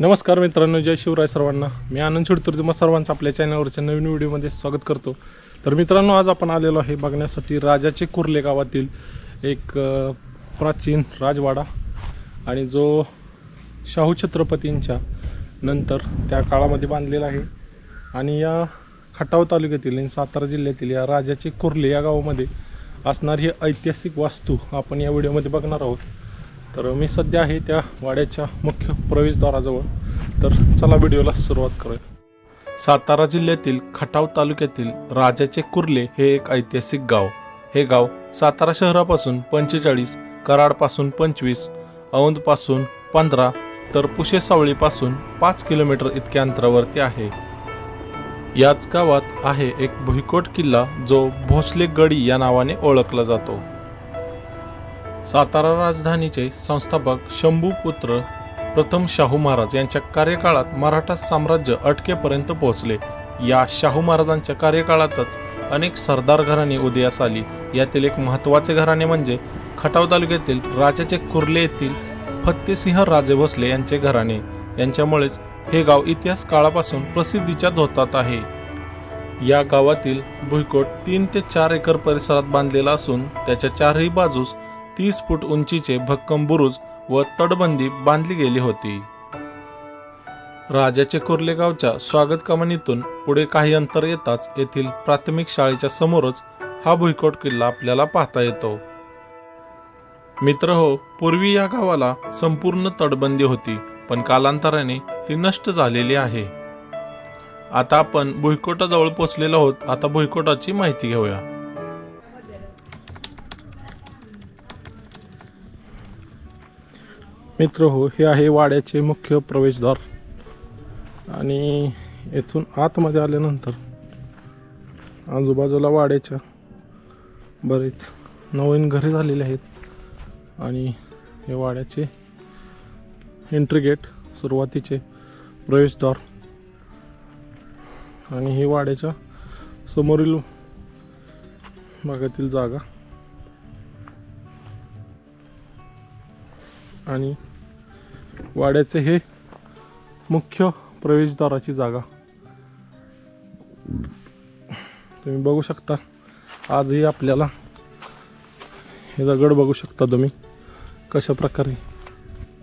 नमस्कार मित्रांनो जय शिवराय सर्वांना. मी आनंद शिडतुर तुम्हा सर्वांचं आपल्या चॅनलवरच्या नवीन व्हिडिओमध्ये स्वागत करतो. तर मित्रांनो आज आपण आलेलो आहे बघण्यासाठी राजाचे कुर्ले गावातील एक प्राचीन राजवाडा आणि जो शाहू छत्रपतींच्या नंतर त्या काळामध्ये बांधलेला आहे. आणि या खटाव तालुक्यातील आणि सातारा जिल्ह्यातील या राजाचे कुर्ले या गावामध्ये असणारी ही ऐतिहासिक वास्तू आपण या व्हिडिओमध्ये बघणार आहोत. तर मी सध्या आहे त्या वाड्याच्या मुख्य प्रवेशद्वाराजवळ. तर चला व्हिडिओला सुरुवात करूया. सातारा जिल्ह्यातील खटाव तालुक्यातील राजाचे कुर्ले हे एक ऐतिहासिक गाव. हे गाव सातारा शहरापासून पंचेचाळीस कराडपासून पंचवीस औंधपासून पंधरा तर पुशेसावळीपासून पाच किलोमीटर इतक्या अंतरावरती आहे. याच गावात आहे एक भुईकोट किल्ला जो भोसले गडी या नावाने ओळखला जातो. सातारा राजधानीचे संस्थापक शंभूपुत्र प्रथम शाहू महाराज यांच्या कार्यकाळात मराठा साम्राज्य अटकेपर्यंत पोहोचले. या शाहू महाराजांच्या कार्यकाळातच अनेक सरदार घराणे उदयास आली. यातील एक महत्त्वाचे घराणे म्हणजे खटाव तालुक्यातील राजाचे कुर्ले येथील फत्तेसिंह राजे भोसले यांचे घराणे. यांच्यामुळेच हे गाव इतिहास काळापासून प्रसिद्धीच्या धोतात आहे. या गावातील भुईकोट तीन ते चार एकर परिसरात बांधलेला असून त्याच्या चारही बाजूस तीस फूट उंचीचे भक्कम बुरुज व तटबंदी बांधली गेली होती. राजाचे कुर्लेगावच्या स्वागत कमानीतून पुढे काही अंतर येताच येथील प्राथमिक शाळेच्या समोरच हा भुईकोट किल्ला आपल्याला पाहता येतो. मित्र हो पूर्वी या गावाला संपूर्ण तटबंदी होती पण कालांतराने ती नष्ट झालेली आहे. आता आपण भुईकोटाजवळ पोचलेलो आहोत आता भुईकोटाची माहिती घेऊया. मित्र हो हे आहे वाड्याचे मुख्य प्रवेशद्वार. आणि येथून आतमध्ये आल्यानंतर आजूबाजूला वाड्याच्या बरेच नवीन घरे झालेले आहेत. आणि हे वाड्याचे एंट्री गेट सुरुवातीचे प्रवेशद्वार. आणि ही वाड्याच्या समोरील भागातील जागा. आणि वाड्याचे हे मुख्य प्रवेशद्वाराची जागा. तुम्ही बघू शकता आजही आपल्याला हे दगड बघू शकता तुम्ही कशा प्रकारे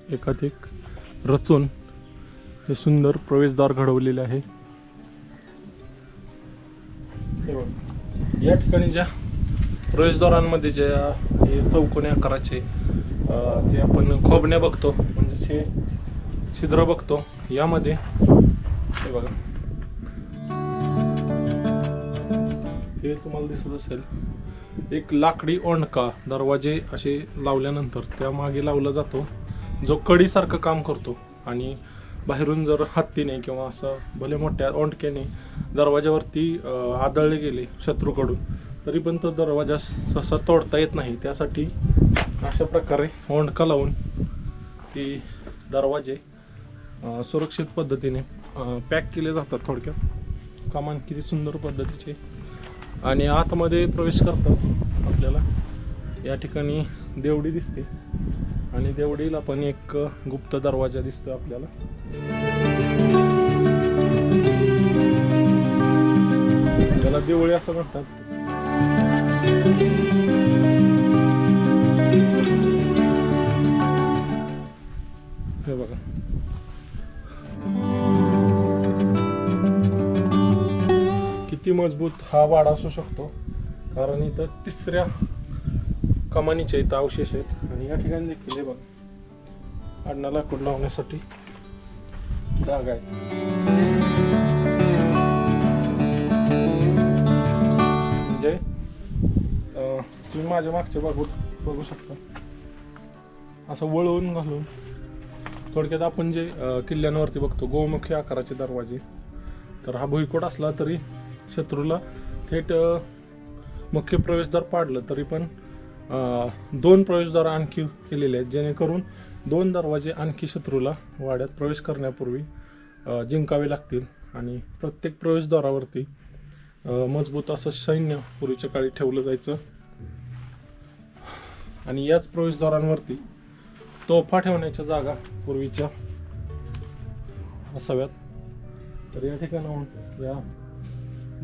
एकाधिक रचून हे सुंदर प्रवेशद्वार घडवलेले आहे. या ठिकाणी ज्या प्रवेशद्वारांमध्ये ज्या हे चौकोनी आकाराचे जे आपण खोबण्या बघतो म्हणजे हे छिद्र बघतो यामध्ये हे बघा. हे तुम्हाला दिसत असेल एक लाकडी ओंडका दरवाजे असे लावल्यानंतर त्यामागे लावला जातो जो कडीसारखं काम करतो. आणि बाहेरून जर हत्तीने किंवा असं भले मोठ्या ओंडक्याने दरवाज्यावरती आदळले गेले शत्रूकडून तरी पण तो दरवाजा सहसा तोडता येत नाही. त्यासाठी अशा प्रकारे ओंडका लावून ती दरवाजे सुरक्षित पद्धतीने पॅक केले जातात थोडक्यात. कमान किती सुंदर पद्धतीचे. आणि आतमध्ये प्रवेश करतात आपल्याला या ठिकाणी देवडी दिसते. आणि देवडीला पण एक गुप्त दरवाजा दिसतो आपल्याला. त्याला देवळी असं म्हणतात. हे बघा. किती मजबूत हा वाडा असू शकतो. कारण इथं तिसऱ्या कमानीच्या इथं अवशेष आहेत. आणि या ठिकाणी देखील हे बघ. अण्णा लाकूड लावण्यासाठी जागा आहे म्हणजे तुम्ही माझ्या मागच्या बाजू बघू शकता. असं वळवून घालून थोडक्यात आपण जे किल्ल्यांवरती बघतो गोमुखी आकाराचे दरवाजे. तर हा भुईकोट असला तरी शत्रूला थेट मुख्य प्रवेशद्वार पाडलं तरी पण दोन प्रवेशद्वार आणखी केलेले आहेत. जेणेकरून दोन दरवाजे आणखी शत्रूला वाड्यात प्रवेश करण्यापूर्वी जिंकावे लागतील आणि प्रत्येक प्रवेशद्वारावरती मजबूत असं सैन्य पूर्वीच्या काळी ठेवलं जायचं. आणि याच प्रवेशद्वारांवरती तोफा ठेवण्याच्या जागा पूर्वीच्या असाव्यात. तर या ठिकाणाहून या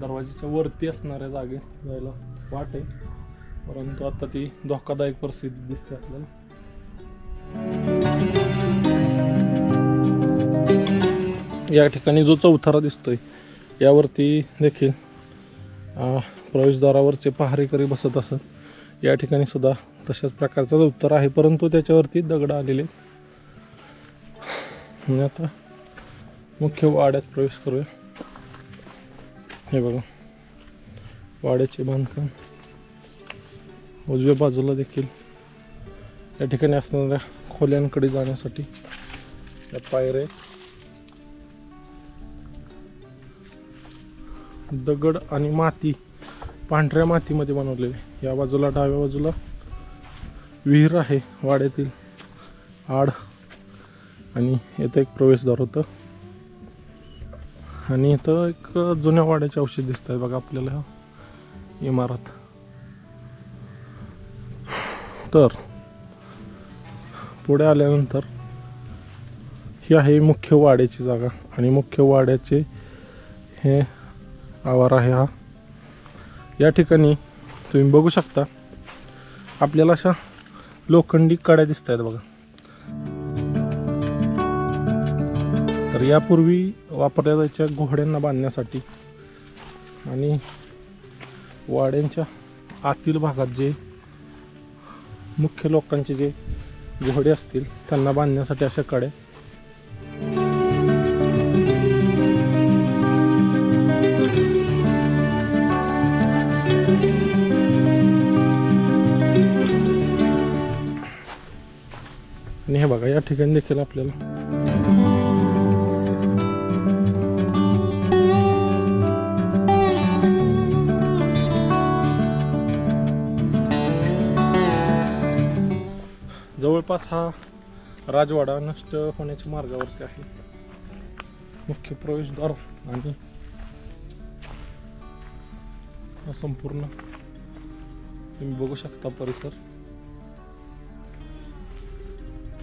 दरवाजाच्या वरती असणाऱ्या जागे जायला वाट आहे. परंतु आता ती धोकादायक परिस्थिती दिसते आपल्याला. या ठिकाणी जो चौथारा दिसतोय यावरती देखील प्रवेशद्वारावरचे पहारेकरी बसत असत. या ठिकाणी सुद्धा तशाच प्रकारचा उत्तर आहे परंतु त्याच्यावरती दगड आलेले आहेत. आणि आता मुख्य वाड्यात प्रवेश करूया. हे बघा. वाड्याचे बांधकाम. उजव्या बाजूला देखील या ठिकाणी असणाऱ्या खोल्यांकडे जाण्यासाठी या पायऱ्या दगड आणि माती पांढऱ्या मातीमध्ये बनवलेले. या बाजूला डाव्या बाजूला विहीर आहे वाड्यातील आड आणि इथं एक प्रवेशद्वार होतं. आणि इथं एक जुन्या वाड्याचे औषध दिसत आहे बघा आपल्याला. इमारत. तर पुढे आल्यानंतर ही आहे मुख्य वाड्याची जागा. आणि मुख्य वाड्याचे हे आवार आहे हा. या ठिकाणी तुम्ही बघू शकता. आपल्याला अशा लोखंडी कड्या दिसत आहेत बघा. तर यापूर्वी वापरल्या जायच्या घोड्यांना बांधण्यासाठी आणि वाड्यांच्या आतील भागात जे मुख्य लोकांचे जे घोडे असतील त्यांना बांधण्यासाठी अशा कड्या आणि हे बघा या ठिकाणी देखील आपल्याला जवळपास हा राजवाडा नष्ट होण्याच्या मार्गावरती आहे. मुख्य प्रवेशद्वार आणि संपूर्ण तुम्ही बघू शकता परिसर.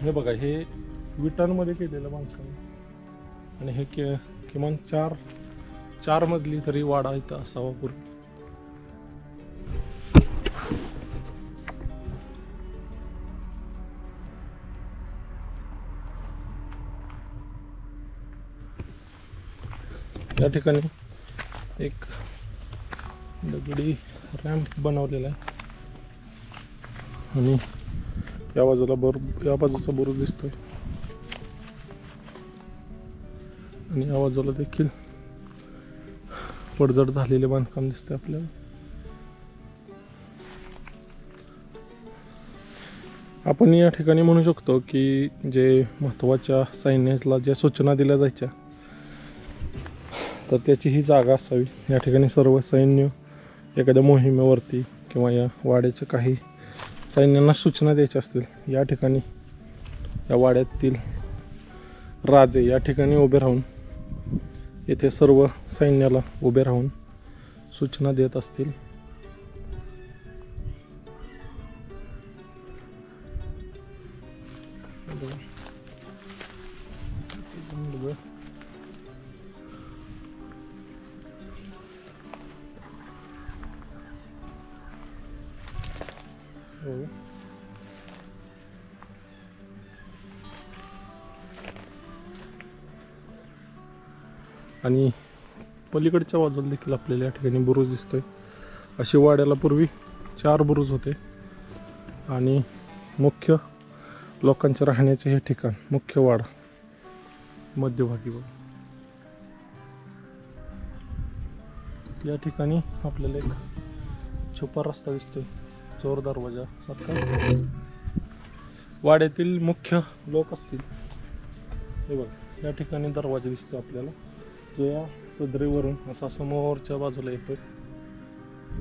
हे बघा हे विटांमध्ये केलेलं बांधकाम. आणि हे के किमान चार चार मजली तरी वाडा इथं असावा पूर्ण. या ठिकाणी एक दगडी रॅम्प बनवलेला आहे. आणि या बाजूला बर या बाजूचा बुरुज दिसतोय. आणि या बाजूला देखील पडझड झालेले बांधकाम दिसतंय आपल्याला. आपण या ठिकाणी म्हणू शकतो की जे महत्त्वाच्या सैन्याला ज्या सूचना दिल्या जायच्या तर त्याची ही जागा असावी. या ठिकाणी सर्व सैन्य एखाद्या मोहिमेवरती किंवा या वाड्याच्या काही सैन्यांना सूचना द्यायच्या असतील या ठिकाणी या वाड्यातील राजे या ठिकाणी उभे राहून येथे सर्व सैन्याला उभे राहून सूचना देत असतील. हो. आणि पलीकडच्या बाजूला देखील आपल्याला या ठिकाणी बुरुज दिसतोय. अशी वाड्याला पूर्वी चार बुरुज होते. आणि मुख्य लोकांचे राहण्याचे हे ठिकाण मुख्य वाडा मध्यभागी बघा. या ठिकाणी आपल्याला एक छुपा रस्ता दिसतोय. चोर दरवाजा सारखा. वाड्यातील मुख्य लोक असतील. हे बघा या ठिकाणी दरवाजा दिसतो आपल्याला. जो या सदरीवरून असा समोरच्या बाजूला येतो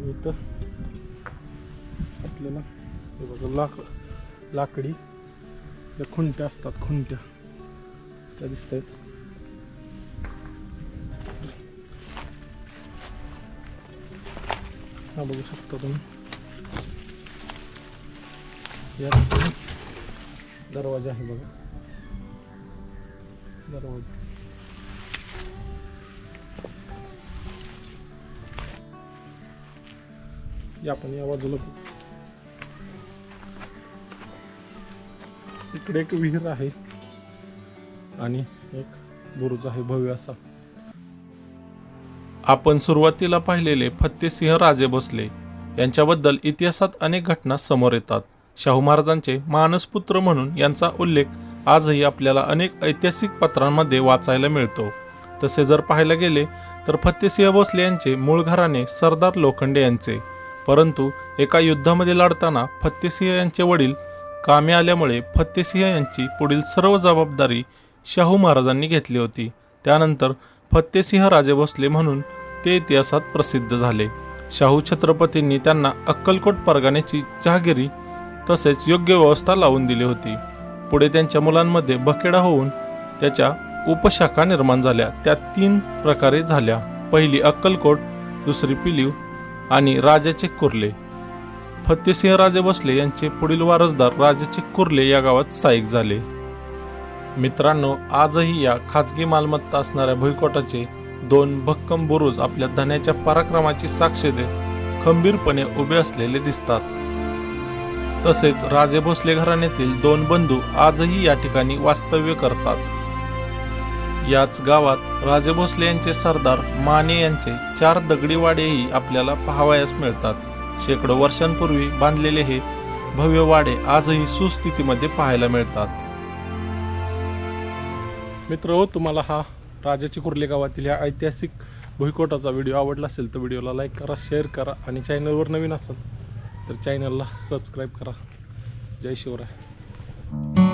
इथं आपल्याला हे बघा लाक लाकडी त्या खुंट्या असतात खुंट्या. त्या दिसत आहेत हा बघू शकता तुम्ही. या. दरवाजा आहे बघा. दरवाजा. या या बाजूला. इकडे एक विहीर आहे आणि एक बुरुज आहे भव्य असा. आपण सुरुवातीला पाहिलेले फत्तेसिंह राजे भोसले यांच्याबद्दल इतिहासात अनेक घटना समोर येतात. शाहू महाराजांचे मानसपुत्र म्हणून यांचा उल्लेख आजही आपल्याला अनेक ऐतिहासिक पत्रांमध्ये वाचायला मिळतो. तसे जर पाहायला गेले तर फत्तेसिंह भोसले यांचे मूळ घराणे सरदार लोखंडे यांचे. परंतु एका युद्धामध्ये लढताना फत्तेसिंह यांचे वडील कामे आल्यामुळे फत्तेसिंह यांची पुढील सर्व जबाबदारी शाहू महाराजांनी घेतली होती. त्यानंतर फत्तेसिंह राजे भोसले म्हणून ते इतिहासात प्रसिद्ध झाले. शाहू छत्रपतींनी त्यांना अक्कलकोट परगाण्याची जहागिरी तसेच योग्य व्यवस्था लावून दिली होती. पुढे त्यांच्या मुलांमध्ये भकेडा होऊन त्याच्या उपशाखा निर्माण झाल्या. त्या तीन प्रकारे झाल्या. पहिली अक्कलकोट दुसरी पिलीव आणि राजाचे कुर्ले. फत्तेसिंह राजे भोसले यांचे पुढील वारसदार राजाचे कुर्ले या गावात स्थायिक झाले. मित्रांनो आजही या खाजगी मालमत्ता असणाऱ्या भुईकोटाचे दोन भक्कम बुरुज आपल्या धन्याच्या पराक्रमाची साक्ष देत खंबीरपणे उभे असलेले दिसतात. तसेच राजे भोसले घराण्यातील दोन बंधू आजही या ठिकाणी वास्तव्य करतात. याच गावात राजे भोसले यांचे सरदार माने यांचे चार दगडी वाडेही आपल्याला पाहावयास मिळतात. शेकडो वर्षांपूर्वी बांधलेले हे भव्य वाडे आजही सुस्थितीमध्ये पाहायला मिळतात. मित्र हो तुम्हाला हा राजाची कुर्ले गावातील ह्या ऐतिहासिक भुईकोटाचा व्हिडिओ आवडला असेल तर व्हिडिओला लाईक करा शेअर करा आणि चॅनलवर नवीन असाल तर चॅनलला सबस्क्राईब करा. जय शिवराय.